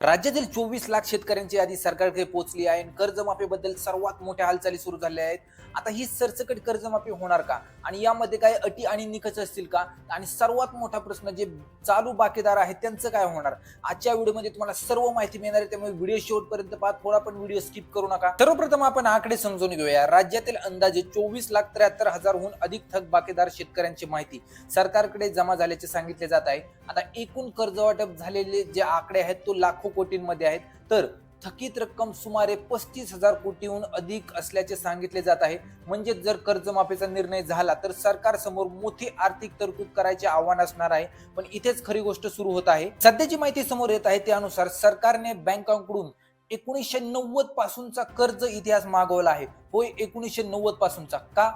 राज्यातील चोवीस लाख शेतकऱ्यांची यादी सरकारकडे पोहोचली आहे आणि कर्जमाफीबद्दल सर्वात मोठ्या हालचाली सुरू झाल्या आहेत. आता ही सरसकट कर्जमाफी होणार का? आणि यामध्ये काय अटी आणि निकष असतील का? आणि सर्वात मोठा प्रश्न जे चालू बाकीदार आहेत त्यांचं काय होणार? आजच्या व्हिडिओमध्ये तुम्हाला सर्व माहिती मिळणार आहे त्यामुळे व्हिडिओ शेवटपर्यंत पाहत थोडा पण व्हिडिओ स्किप करू नका. सर्वप्रथम आपण आकडे समजून घेऊया. राज्यातील अंदाजे चोवीस लाख त्र्याहत्तर हजारहून अधिक थक बाकीदार शेतकऱ्यांची माहिती सरकारकडे जमा झाल्याचे सांगितले जात आहे. आता एकूण कर्जवाटप झालेले जे आकडे आहेत तो लाखो कोटींमध्ये आहेत. तर थकीत रक्कम सुमारे पस्तीस हजार कोटीहून अधिक असल्याचे सांगितले जात आहे. म्हणजे जर कर्जमाफीचा निर्णय झाला तर सरकार समोर मोठी आर्थिक तरतूद करायचे आव्हान असणार आहे. पण इथेच खरी गोष्ट सुरू होत आहे. सध्याची माहिती समोर येत आहे त्यानुसार सरकारने बँकांकडून एकोणीसशे नव्वद पासूनचा कर्ज इतिहास मागवला आहे. होय एकोणीसशे नव्वद पासूनचा का?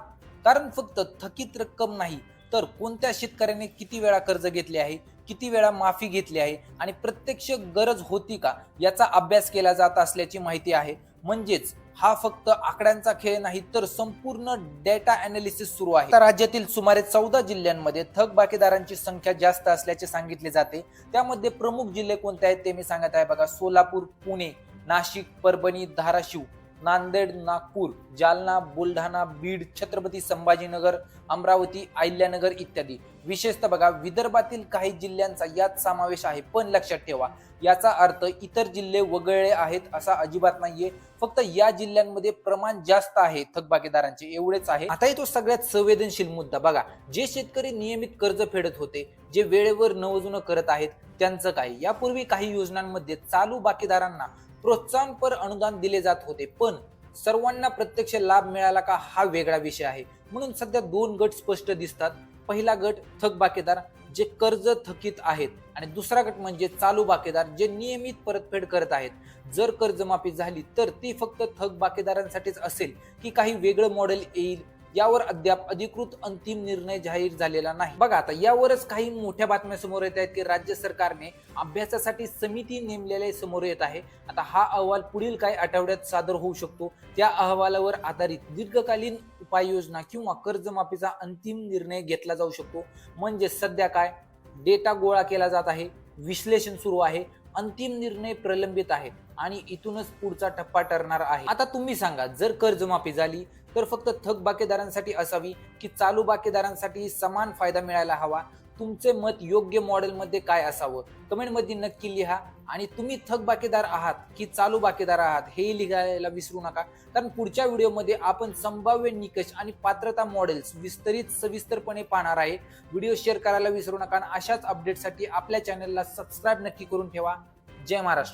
कारण फक्त थकीत रक्कम नाही तर कोणत्या शेतकऱ्याने किती वेळा कर्ज घेतले आहे? किती वेळा माफी घेतली आहे? आणि प्रत्यक्ष गरज होती का? याचा अभ्यास केला जात असल्याची माहिती आहे. म्हणजेच हा फक्त आकड्यांचा खेळ नाही तर संपूर्ण डेटा अनालिसिस सुरू आहे. राज्यातील सुमारे चौदा जिल्ह्यांमध्ये थकबाकीदारांची संख्या जास्त असल्याचे सांगितले जाते. त्यामध्ये प्रमुख जिल्हे कोणते आहेत ते मी सांगत आहे बघा. सोलापूर पुणे नाशिक परभणी धाराशिव. नांदेड नागपूर जालना बुलढाणा बीड छत्रपती संभाजीनगर अमरावती अहिल्यानगर इत्यादी. विशेषतः बघा विदर्भातील काही जिल्ह्यांचा यात समावेश आहे पण लक्षात ठेवा. याचा अर्थ इतर जिल्हे वगळले आहेत असा अजिबात नाहीये. फक्त या जिल्ह्यांमध्ये प्रमाण जास्त आहे थकबाकीदारांचे एवढेच आहे. आता येतो सगळ्यात संवेदनशील मुद्दा. बघा जे शेतकरी नियमित कर्ज फेडत होते जे वेळेवर नवजुनं करत आहेत त्यांचं काय? यापूर्वी काही योजनांमध्ये चालू बाकीदारांना प्रोत्साहनपर अनुदान दिले जात होते. पण सर्वांना प्रत्यक्ष लाभ मिळाला का हा वेगळा विषय आहे. म्हणून सध्या दोन गट स्पष्ट दिसतात. पहिला गट थकबाकीदार जे कर्ज थकीत आहेत आणि दुसरा गट म्हणजे चालू बाकीदार जे नियमित परतफेड करत आहेत. जर कर्जमाफी झाली तर ती फक्त थकबाकीदारांसाठीच असेल की काही वेगळं मॉडेल येईल यावर अद्याप अधिकृत अंतिम निर्णय जाहीर झालेला नाही. बघा आता यावरच काही मोठ्या बातम्या समोर येत आहेत की राज्य सरकारने अभ्यासासाठी समिती नेमलेल्या समोर येत आहे. आता हा अहवाल पुढील काही आठवड्यात सादर होऊ शकतो. त्या अहवालावर आधारित दीर्घकालीन उपाययोजना किंवा कर्जमाफीचा अंतिम निर्णय घेतला जाऊ शकतो. म्हणजे सध्या काय? डेटा गोळा केला जात आहे विश्लेषण सुरू आहे. अंतिम निर्णय प्रलंबित आहे आणि इथूनच पुढचा टप्पा ठरणार आहे. आता तुम्ही सांगा जर कर्जमाफी झाली तर फक्त थक बाकेदारांसाठी असावी की चालू बाकेदारांसाठी समान फायदा मिळायला हवा? तुमचे मत योग्य मॉडेलमध्ये काय असावं? कमेंटमध्ये नक्की लिहा. आणि तुम्ही थकबाकीदार आहात की चालू बाकीदार आहात हे लिहायला विसरू नका. कारण पुढच्या व्हिडिओमध्ये आपण संभाव्य निकष आणि पात्रता मॉडेल्स विस्तरित सविस्तरपणे पाहणार आहे. व्हिडिओ शेअर करायला विसरू नका. आणि अशाच अपडेटसाठी आपल्या चॅनलला सबस्क्राईब नक्की करून ठेवा. जय महाराष्ट्र.